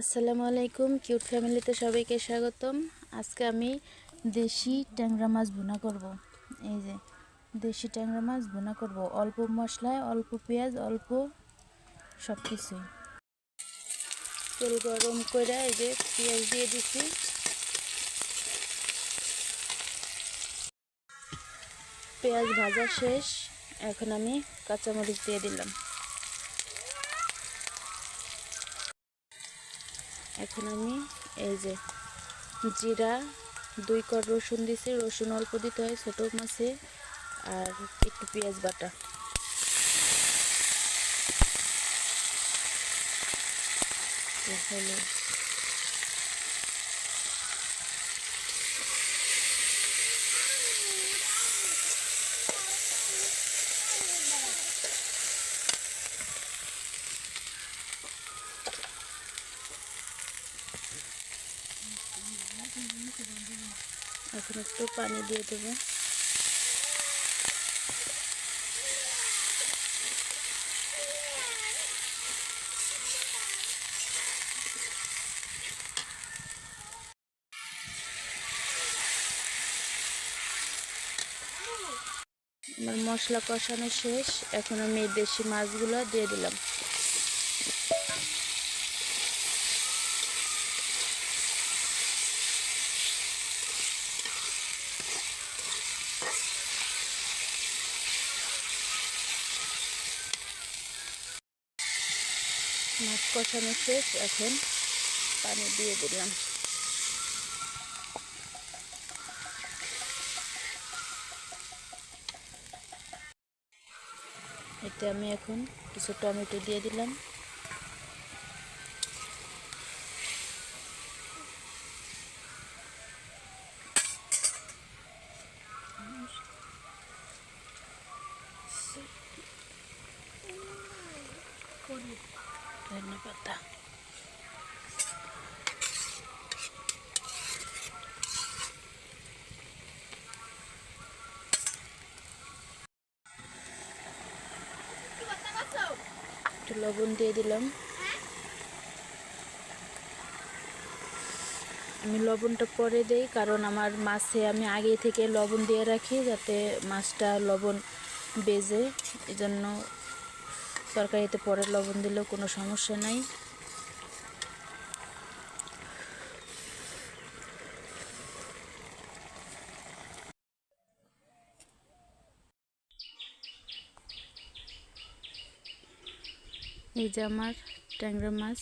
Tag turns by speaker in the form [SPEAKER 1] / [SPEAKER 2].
[SPEAKER 1] আসসালামু আলাইকুম, কিউট ফ্যামিলিতে সবাইকে স্বাগতম। আজকে আমি দেশি ট্যাংরা মাছ ভুনা করব। এই যে, দেশি ট্যাংরা মাছ ভুনা করব। অল্প মশলায়, অল্প পেঁয়াজ, অল্প সব কিছুই তেল গরম করে এই যে পেঁয়াজ দিয়ে দিছি। পেঁয়াজ ভাজা শেষ। এখন আমি কাঁচামরিচ দিয়ে দিলাম। এখন আমি এই যে জিরা, দুই কর রসুন দিছি, রসুন অল্প দিতে হয় ছোটো মাছে, আর একটু পেঁয়াজ বাটা। হলো এখন একটু পানি দিয়ে দেবো। আমার মশলা কষানো শেষ। এখন আমি দেশি মাছগুলো দিয়ে দিলাম। মাছ কষানো শেষ এখন পানি দিয়ে দিলাম। এতে আমি এখন কিছু টমেটো দিয়ে দিলাম। ধন্যবাদ একটু লবণ দিয়ে দিলাম। আমি লবণটা পরে দেই, কারণ আমার মাছে আমি আগে থেকে লবণ দিয়ে রাখি, যাতে মাছটা লবণ বেজে, এজন্য তরকারিতে পরে লবণ দিলেও কোনো সমস্যা নাই। এই যে আমার ট্যাংরা মাছ।